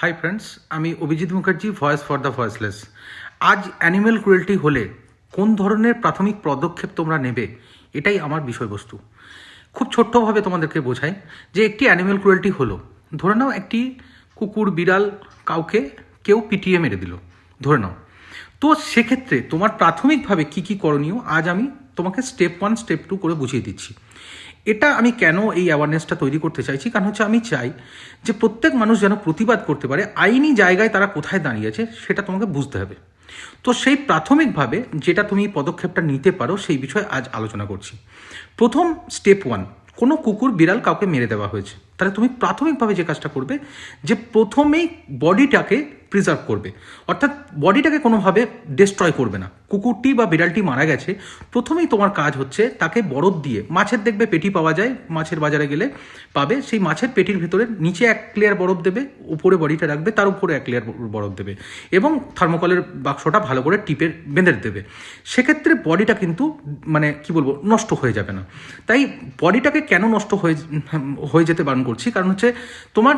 High friends আমি Abhijit Mukherjee voice for the voiceless আজ animal cruelty হলে কোন ধরনের প্রাথমিক পদক্ষেপ তোমরা নেবে, এটাই আমার বিষয়বস্তু। খুব ছোট্টভাবে তোমাদেরকে বোঝাই যে একটি অ্যানিম্যাল ক্রুয়েলটি হলো, ধরে নাও একটি কুকুর, বিড়াল কাউকে কেউ পিটিয়ে মেরে দিল, ধরে নাও। তো সেক্ষেত্রে তোমার প্রাথমিকভাবে কি কি করণীয়, আজ আমি তোমাকে স্টেপ ওয়ান স্টেপ টু করে বুঝিয়ে দিচ্ছি। এটা আমি কেন এই অ্যাওয়ারনেসটা তৈরি করতে চাইছি? কারণ হচ্ছে আমি চাই যে প্রত্যেক মানুষ যেন প্রতিবাদ করতে পারে, আইনি জায়গায় তারা কোথায় দাঁড়িয়েছে সেটা তোমাকে বুঝতে হবে। তো সেই প্রাথমিকভাবে যেটা তুমি পদক্ষেপটা নিতে পারো সেই বিষয়ে আজ আলোচনা করছি। প্রথম স্টেপ ওয়ান কোনো কুকুর বিড়াল কাউকে মেরে দেওয়া হয়েছে। তাহলে তুমি প্রাথমিকভাবে যে কাজটা করবে যে প্রথমেই বডিটাকে প্রিজার্ভ করবে। অর্থাৎ বডিটাকে কোনোভাবে ডিস্ট্রয় করবে না। কুকুরটি বা বিড়ালটি মারা গেছে, প্রথমেই তোমার কাজ হচ্ছে তাকে বরফ দিয়ে, মাছের দেখবে পেটি পাওয়া যায়, মাছের বাজারে গেলে পাবে, সেই মাছের পেটির ভিতরে নিচে এক ক্লিয়ার বরফ দেবে, উপরে বডিটা রাখবে, তার উপরে এক ক্লিয়ার বরফ দেবে এবং থার্মোকলের বাক্সটা ভালো করে টিপে বেঁধে দেবে। সেক্ষেত্রে বডিটা কিন্তু মানে কি বলব, নষ্ট হয়ে যাবে না। তাই বডিটাকে কেন নষ্ট হয়ে হয়ে যেতে বারণ করছি? কারণ হচ্ছে তোমার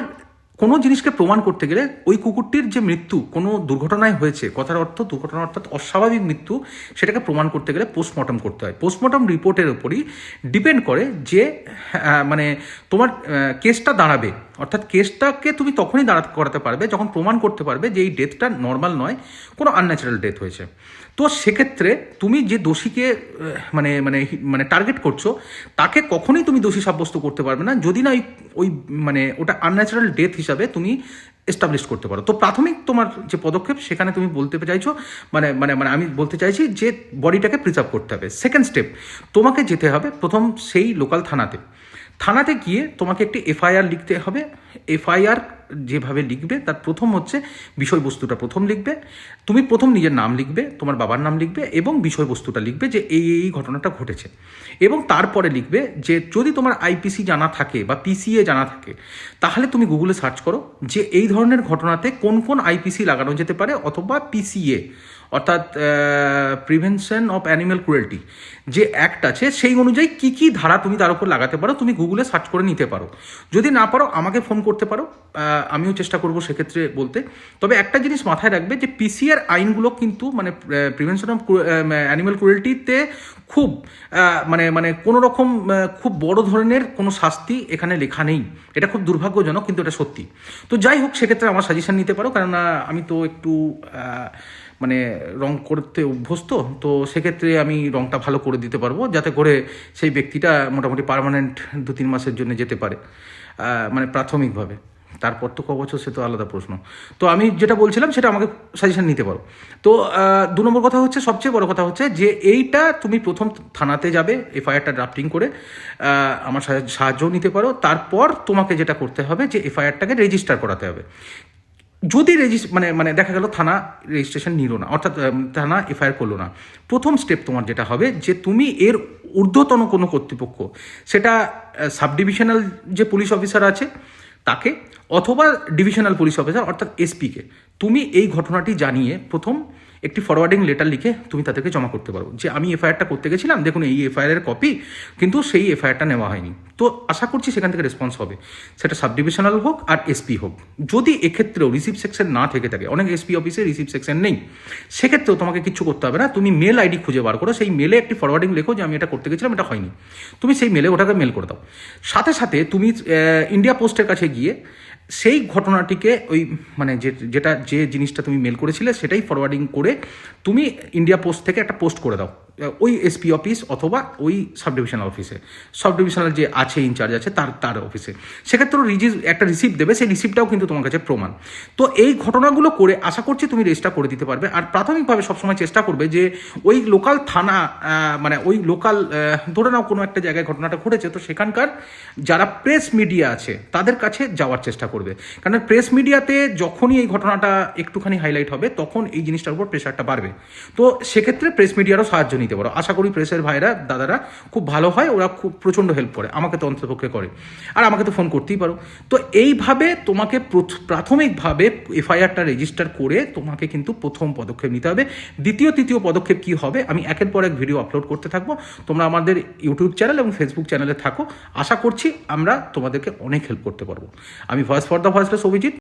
কোনো জিনিসকে প্রমাণ করতে গেলে ওই কুকুরটির যে মৃত্যু কোনো দুর্ঘটনায় হয়েছে কথার অর্থ দুর্ঘটনা অর্থাৎ অস্বাভাবিক মৃত্যু সেটাকে প্রমাণ করতে গেলে পোস্টমর্টম করতে হয়। পোস্টমর্টম রিপোর্টের উপরই ডিপেন্ড করে যে আহ, মানে তোমার কেসটা দাঁড়াবে। অর্থাৎ কেসটাকে তুমি তখনই দাঁড়াতে করাতে পারবে যখন প্রমাণ করতে পারবে যে এই ডেথটা নর্মাল নয়, কোনো আনন্যাচারাল ডেথ হয়েছে। তো সেক্ষেত্রে তুমি যে দোষীকে মানে মানে মানে টার্গেট করছ, তাকে কখনোই তুমি দোষী সাব্যস্ত করতে পারবে না। যদি না ওই ওই মানে ওটা আনন্যাচারাল ডেথ হিসাবে তুমি এস্টাবলিশ করতে পারো। তো প্রাথমিক তোমার যে পদক্ষেপ, সেখানে তুমি বলতে চাইছো মানে মানে মানে আমি বলতে চাইছি যে বডিটাকে প্রিজার্ভ করতে হবে। সেকেন্ড স্টেপ তোমাকে যেতে হবে প্রথম সেই লোকাল থানাতে। থানাতে গিয়ে তোমাকে একটি এফআইআর লিখতে হবে। এফআইআর যেভাবে লিখবে, তার প্রথম হচ্ছে বিষয়বস্তুটা প্রথম লিখবে। তুমি প্রথম নিজের নাম লিখবে, তোমার বাবার নাম লিখবে এবং বিষয়বস্তুটা লিখবে যে এই এই ঘটনাটা ঘটেছে। এবং তারপরে লিখবে যে যদি তোমার আইপিসি জানা থাকে বা পিসিএ জানা থাকে, তাহলে তুমি গুগলে সার্চ করো যে এই ধরনের ঘটনাতে কোন কোন আইপিসি লাগানো যেতে পারে অথবা পিসিএ। অর্থাৎ প্রিভেনশন অফ অ্যানিম্যাল ক্রুয়েলটি যে অ্যাক্ট আছে সেই অনুযায়ী কি কি ধারা তুমি তার উপর লাগাতে পারো তুমি গুগলে সার্চ করে নিতে পারো। যদি না পারো আমাকে ফোন করতে পারো। আমিও চেষ্টা করব সেক্ষেত্রে বলতে। তবে একটা জিনিস মাথায় রাখবে যে পিসিআর আইনগুলো কিন্তু মানে প্রিভেনশন অফ অ্যানিম্যাল ক্রুয়েলটিতে খুব মানে মানে কোনো রকম খুব বড় ধরনের কোনো শাস্তি এখানে লেখা নেই। এটা খুব দুর্ভাগ্যজনক কিন্তু এটা সত্যি। তো যাই হোক সেক্ষেত্রে আমার সাজেশন নিতে পারো। আহ, আমি তো একটু মানে রং করতে অভ্যস্ত, তো সেক্ষেত্রে আমি রংটা ভালো করে দিতে পারব, যাতে করে সেই ব্যক্তিটা মোটামুটি পার্মানেন্ট দু তিন মাসের জন্য যেতে পারে মানে প্রাথমিকভাবে। তারপর তো ক বছর সে তো আলাদা প্রশ্ন। তো আমি যেটা বলছিলাম সেটা আমাকে সাজেশন নিতে পারো। তো দু নম্বর কথা হচ্ছে, সবচেয়ে বড় কথা হচ্ছে যে এইটা তুমি প্রথম থানাতে যাবে, এফআইআরটা ড্রাফটিং করে আমার সাহা- সাহায্যও নিতে পারো। তারপর তোমাকে যেটা করতে হবে যে এফআইআরটাকে রেজিস্টার করাতে হবে। যদি রেজিস্ট মানে মানে দেখা গেল থানা রেজিস্ট্রেশন নিল না, অর্থাৎ থানা এফআইআর করল না, প্রথম স্টেপ তোমার যেটা হবে যে তুমি এর ঊর্ধ্বতন কোনো কর্তৃপক্ষ, সেটা সাব ডিভিশনাল যে পুলিশ অফিসার আছে, তাকে, অথবা ডিভিশনাল পুলিশ অফিসার অর্থাৎ এসপিকে তুমি এই ঘটনাটি জানিয়ে প্রথম একটি ফরওয়ার্ডিং লেটার লিখে তুমি তাদেরকে জমা করতে পারো। যে আমি এফআইআরটা করতে গেছিলাম, দেখুন এই এফআইআর কপি কিন্তু সেই এফআইআরটা নেওয়া হয়নি। তো আশা করছি সেখান থেকে রেসপন্স হবে। সেটা সাব ডিভিশনাল হোক আর এসপি হোক। যদি এক্ষেত্রেও রিসিভ সেকশন না থেকে থাকে, অনেক এসপি অফিসে রিসিভ সেকশন নেই, সেক্ষেত্রেও তোমাকে কিছু করতে হবে না। তুমি মেল আইডি খুঁজে বার করো। সেই মেলে একটি ফরওয়ার্ডিং লেখো যে আমি এটা করতে গেছিলাম, এটা হয়নি। তুমি সেই মেলে ওটাকে মেল করে দাও। সাথে সাথে তুমি ইন্ডিয়া পোস্টের কাছে গিয়ে সেই ঘটনাটিকে ওই মানে যে, যেটা, যে জিনিসটা তুমি মেল করেছিলে সেটাই ফরওয়ার্ডিং করে তুমি ইন্ডিয়া পোস্ট থেকে একটা পোস্ট করে দাও। ওই এসপি অফিস অথবা ওই সাব ডিভিশনাল অফিসে সাব ডিভিশনাল যে আছে ইনচার্জ আছে, তার তার অফিসে সেক্ষেত্রে রিজিজ একটা রিসিপ্ট দেবে, সেই রিসিপ্টটাও কিন্তু তোমার কাছে প্রমাণ। তো এই ঘটনাগুলো করে আশা করছি তুমি রেজিস্টার করে দিতে পারবে। আর প্রাথমিকভাবে সবসময় চেষ্টা করবে যে ওই লোকাল থানা মানে ওই লোকাল ধরে নাও কোনো একটা জায়গায় ঘটনাটা ঘটেছে, তো সেখানকার যারা প্রেস মিডিয়া আছে, তাদের কাছে যাওয়ার চেষ্টা করবে। কারণ প্রেস মিডিয়াতে যখনই এই ঘটনাটা একটুখানি হাইলাইট হবে, তখন এই জিনিসটার উপর প্রেশারটা বাড়বে। তো সেক্ষেত্রে প্রেস মিডিয়ারও সাহায্য নিতে পারো। আশা করি প্রেসের ভাইরা, দাদারা খুব ভালো হয়, ওরা খুব প্রচণ্ড হেল্প করে, আমাকে তো অন্ততপক্ষে করে। আর আমাকে তো ফোন করতেই পারো। তো এইভাবে তোমাকে প্রথ- প্রাথমিকভাবে এফআইআরটা রেজিস্টার করে তোমাকে কিন্তু প্রথম পদক্ষেপ নিতে হবে। দ্বিতীয়, তৃতীয় পদক্ষেপ কি হবে, আমি একের পর এক ভিডিও আপলোড করতে থাকব। তোমরা আমাদের ইউটিউব চ্যানেল এবং ফেসবুক চ্যানেলে থাকো। আশা করছি আমরা তোমাদেরকে অনেক হেল্প করতে পারব। আমি voice for the voiceless Abhijit.